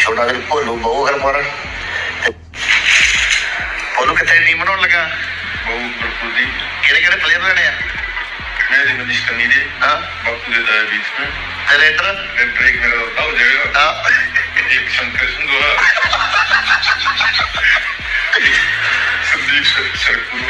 ਛੋਟਾ ਜਿਹਾ ਭੋਲੂ ਬਹੁ ਹਰ ਮਾਰਾ ਭੋਲੂ ਕਿੱਥੇ ਟੀਮ ਬਣਾਉਣ ਲੱਗਾ? ਬਹੁ ਗੁਰਪੁਰ ਦੀ ਕਿਹੜੇ ਕਿਹੜੇ ਪਲੇਅਰ ਲੈਣੇ ਆ? ਮੈਂ ਦੀ ਮਨੀਸ਼ ਕਰਨੀ ਦੇ। ਹਾਂ। ਬਾਪੂ ਦੇ ਦਾ ਵਿੱਚ ਮੈਂ ਤੇ ਰੈਡਰ? ਰੈਡਰ ਇੱਕ ਮੇਰਾ ਦੋਸਤ ਹੋ ਜਾਏਗਾ। ਹਾਂ। ਇੱਕ ਸ਼ੰਕਰ ਸੰਦੋਰਾ ਸੰਦੀਪ ਸਰਪੁਰ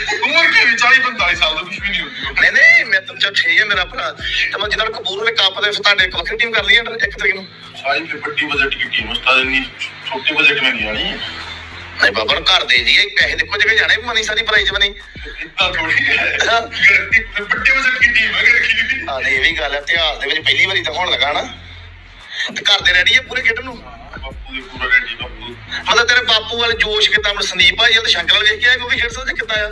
ਨਹੀਂ ਮੈਂ ਤਾਂ ਚਾ 6 ਹੈ ਮੇਰਾ ਭਰਾ। ਤੇ ਜਿਹਨਾਂ ਨੂੰ ਕਬੂਰ ਨੇ ਕੱਪ ਦੇ ਤੁਹਾਡੇ ਇੱਕ ਵੱਖਰੀ ਟੀਮ ਕਰ ਲਈ ਹੈ ਇੱਕ ਤਰੀਕ ਨੂੰ? ਸਾਰੀ ਵੀ ਵੱਡੀ ਬਜਟ ਦੀ ਟੀਮ ਉਸਤਾਦ ਨਹੀਂ ਛੋਟੇ ਬਜਟ ਮੈਂ ਨਹੀਂ ਆਣੀ ਨਹੀਂ ਬਾਬਾ ਘਰ ਦੇ ਜੀ ਪੈਸੇ ਦੇਖੋ ਜਗ੍ਹਾ ਜਾਣੇ ਮਨੀ ਸਾਰੀ ਪ੍ਰਾਈਜ਼ ਬਣੀ ਇੱਦਾਂ ਥੋੜੀ ਹੈ। ਵੱਡੇ ਬਜਟ ਦੀ ਟੀਮ ਹੈ ਰੱਖੀ ਦੀ ਹਾਂ ਇਹ ਵੀ ਗੱਲ ਹੈ ਇਤਿਹਾਸ ਦੇ ਵਿੱਚ ਪਹਿਲੀ ਵਾਰੀ ਤਾਂ ਲੱਗਾ ਨਾ। ਤੇ ਘਰ ਦੇ ਰੈਡੀ ਹੈ ਪੂਰੇ ਖੇਡਣ ਨੂੰ? ਬਾਪੂ ਦੇ ਪੂਰਾ ਰੈਡੀ ਬਾਪੂ। ਮਤਲਬ ਤੇਰੇ ਬਾਪੂ ਵਾਲੇ ਜੋਸ਼ ਕਿਦਾਂ ਮਨ ਭਾਈ ਜਾਂ ਸ਼ੰਕਰ ਵਾਲੇ ਵੇਖ ਕੇ ਆਏ ਕਿਉਂਕਿ ਖੇਡ ਸਕਦੇ ਕਿਦਾਂ ਆ?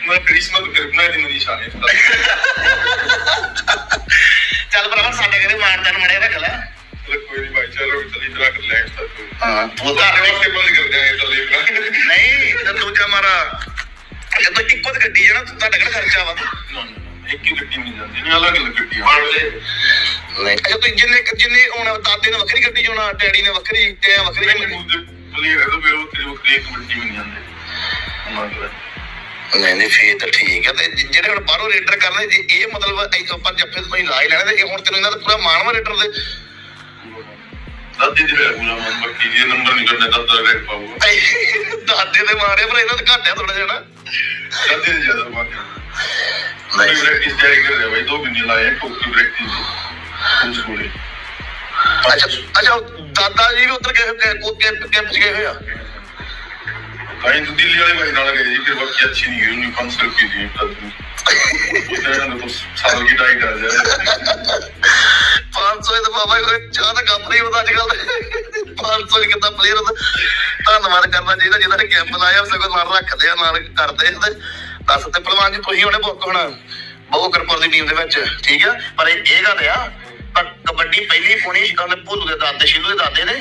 ਮੈਂ ਕ੍ਰਿਸਮਸ ਕਰਨਾ ਦੀ ਮਰੀ ਸ਼ਾਨੇ ਚੱਲ ਭਰਾਵਾ ਸਾਡੇ ਕਹਿੰਦੇ ਮਾਰਦਾ ਨੂੰ ਮੜਿਆ ਰੱਖ ਲੈ। ਕੋਈ ਨਹੀਂ ਭਾਈ ਚਲੋ ਚਲੀ ਤਰਾ ਕਰ ਲੈਣ ਤਾਂ। ਹਾਂ ਤੂੰ ਤਾਂ ਵਾਸਤੇ ਬੰਦ ਕਰ ਦਿਆਂ ਇਹ ਤਾਂ ਲੈ ਨਹੀਂ ਤੇ ਦੂਜਾ ਮਾਰਾ। ਜੇ ਤੂੰ ਇੱਕੋ ਤੇ ਗੱਡੀ ਹੈ ਨਾ ਤੁਹਾਡਾ ਕਿਹੜਾ ਖਰਚਾ ਵਾ। ਇੱਕ ਹੀ ਗੱਡੀ ਮਿਲ ਜਾਂਦੀ ਨਹੀਂ ਅਲੱਗ ਅਲੱਗ ਗੱਡੀਆਂ ਨਹੀਂ ਅੱਛਾ ਤੂੰ ਜਿੰਨੇ ਜਿੰਨੇ ਹੁਣ ਦਾਦੇ ਨੇ ਵੱਖਰੀ ਗੱਡੀ ਜਾਣਾ ਡੈਡੀ ਨੇ ਵੱਖਰੀ ਤੇ ਵੱਖਰੀ ਪਲੇਅਰ ਹੈ ਤਾਂ ਫਿਰ ਤੇ ਵੱਖਰੀ ਇੱਕ ਮਿੰਟ ਵੀ ਨਹੀਂ ਜਾਂਦੇ ਨਹੀਂ ਨਹੀਂ ਫੇਰ ਤਾਂ ਠੀਕ ਹੈ ਤੇ ਜਿਹੜੇ ਹੁਣ ਬਾਹਰੋਂ ਰੇਡਰ ਕਰਦੇ ਜੇ ਇਹ ਮਤਲਬ ਇੱਥੋਂ ਪਰ ਜੱਫੇ ਤੋਂ ਹੀ ਲਾ ਹੀ ਲੈਣਾ ਤੇ ਇਹ ਹੁਣ ਤੈਨੂੰ ਇਹਨਾਂ ਦਾ ਪੂਰਾ ਮਾਣਵਾ ਰੇਡਰ ਦੇ ਦਾਦੇ ਦੇ ਮਾਰੇ ਪਰ ਇਹਨਾਂ ਦਾ ਘਟਿਆ ਥੋੜਾ ਜਿਹਾ ਦਾਦੇ ਦੇ ਜ਼ਿਆਦਾ ਮਾਰਿਆ ਨਹੀਂ। ਪ੍ਰੈਕਟਿਸ ਜਾਰੀ ਕਰ ਰਿਹਾ ਬਈ ਦੋ ਮਹੀਨੇ ਲਾਇਆ ਟੋਕੀ ਪ੍ਰੈਕਟਿਸ ਸਕੂਲੇ। ਅੱਛਾ ਅੱਛਾ ਦਾਦਾ ਜੀ ਵੀ ਉਧਰ ਗਏ ਕੈਂਪ ਚ ਗਏ ਹੋਏ ਆ? ਅਸੀਂ ਤਾਂ ਦਿੱਲੀ ਵਾਲੇ ਭਾਈ ਨਾਲ ਗਏ ਜੀ ਫਿਰ ਬਾਕੀ ਅੱਛੀ ਨਹੀਂ ਗਈ, ਉਹਨੇ ਸਿਰਫ ਕੀ ਜੀ तब ਕੀ ਟਾਈ ਕਰ ਜਾ 500 ਦਾ ਬਾਬਾ ਕੋਈ ਚਾਹ ਦਾ ਕੰਮ ਨਹੀਂ ਹੁੰਦਾ ਅੱਜ ਕੱਲ 500 ਕਿੰਨਾ ਪਲੇਅਰ ਹੁੰਦਾ। ਧੰਨਵਾਦ ਕਰਨਾ ਚਾਹੀਦਾ, ਜਿਹਦਾ ਕੈਂਪ ਲਾਇਆ ਸਗੋਂ ਨਾਲ ਰੱਖਦੇ ਆ, ਨਾਲ ਕਰਦੇ ਤੇ। ਦੱਸ ਤੇ ਪਹਿਲਵਾਨ ਜੀ, ਤੁਸੀਂ ਉਹਨੇ ਬੁੱਕ ਹੋਣਾ। ਬਹੁ ਕਰਪੁਰ ਦੀ ਟੀਮ ਦੇ ਵਿੱਚ, ਠੀਕ ਆ? ਪਰ ਇਹ ਗੱਲ ਆ ਕਬੱਡੀ ਪਹਿਲੀ ਪੋਣੀ ਸ਼ਕੰਦ ਭੋਲੂ ਦੇ ਦਾਦੇ ਸ਼ਿਲੂ ਦੇ ਦਾਦੇ ਨੇ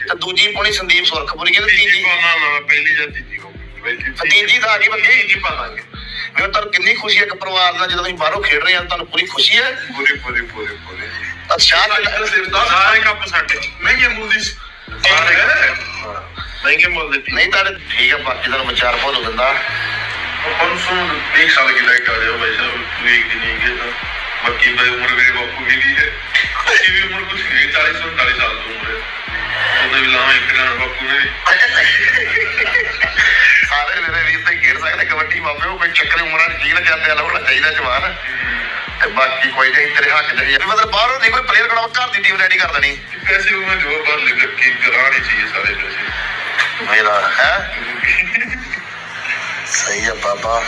ਤੇ ਦੂਜੀ ਪੋਣੀ ਸੰਦੀਪ ਸੁਰਖਪੁਰੀ ਕਹਿੰਦੇ ਤੀਜੀ ਪਹਿਲੀ ਜਾਂ ਤੀਜੀ ਤੀਜੀ ਤਾਂ ਆ ਗਈ ਬੰਦੇ ਤੀਜੀ ਪਾ ਲਾਂਗੇ ਮੈਨੂੰ ਤਾਂ ਕਿੰਨੀ ਖੁਸ਼ੀ ਇੱਕ ਪਰਿਵਾਰ ਨਾਲ ਜਦੋਂ ਤੁਸੀਂ ਬਾਹਰੋਂ ਖੇਡ ਰਹੇ ਆ ਤੁਹਾਨੂੰ ਪੂਰੀ ਖੁਸ਼ੀ ਹੈ? ਪੂਰੀ ਪੂਰੀ ਪੂਰੀ ਪੂਰੀ। ਅਸ਼ਾਨ ਸਾਰੇ ਕੱਪ ਸਾਡੇ। ਮਹਿੰਗੇ ਮੁੱਲ ਦੀ ਸਾਰੇ ਮਹਿੰਗੇ ਮੁੱਲ ਦੀ ਨਹੀਂ ਤਾਂ ਠੀਕ ਹੈ ਬਾਕੀ ਤੁਹਾਨੂੰ ਵਿਚਾਰ ਭੋਲੂ ਦਿੰਦਾ। ਪਰਸੋਂ ਦੇਖ ਸਾਲ ਕਿ ਲੈ ਆ ਰਿਹਾ ਭਾਈ ਸਾਹਿਬ ਵੇਖ ਦੀ ਨਹੀਂ ਗਿਆ ਬਾਕੀ ਮੈਂ ਉਮਰ ਮੇਰੇ ਬਾਪੂ ਦੀ ਹੈ। ਇਹ ਵੀ ਉਮਰ ਕੁਝ ਨਹੀਂ 40 ਤੋਂ 40 ਸਾਲ ਦੀ ਉਮਰ ਹੈ। ਉਹਦੇ ਵੀ ਲਾਹ ਇੱਕ ਨਾਲ ਬਾਪੂ ਨੇ। ਸਾਰੇ ਮੇਰੇ ਵੀਰ ਤੇ ਖੇਡ ਸਕਦੇ ਕਬੱਡੀ ਬਾਬੇ ਉਹ ਕੋਈ ਚੱਕਰ ਉਮਰਾਂ ਦੀ ਚੀਜ਼ ਜਾਂਦੇ ਵਾਲਾ ਹੋਣਾ ਚਾਹੀਦਾ ਜਵਾਨ। ਬਾਕੀ ਕੋਈ ਨਹੀਂ ਤੇਰੇ ਹੱਕ ਨਹੀਂ। ਮਤਲਬ ਬਾਹਰੋਂ ਨਹੀਂ ਕੋਈ ਪਲੇਅਰ ਕੋਲ ਘਰ ਦੀ ਟੀਮ ਰੈਡੀ ਕਰ ਦੇਣੀ। ਪੈਸੇ ਉਹ ਜੋ ਬਾਹਰ ਲਿਖ ਕੇ ਕਰਾਣੀ ਚਾਹੀਏ ਸਾਰੇ ਪੈਸੇ। ਮੇਰਾ ਹੈ? ਸਹੀ ਹੈ ਬਾਬਾ।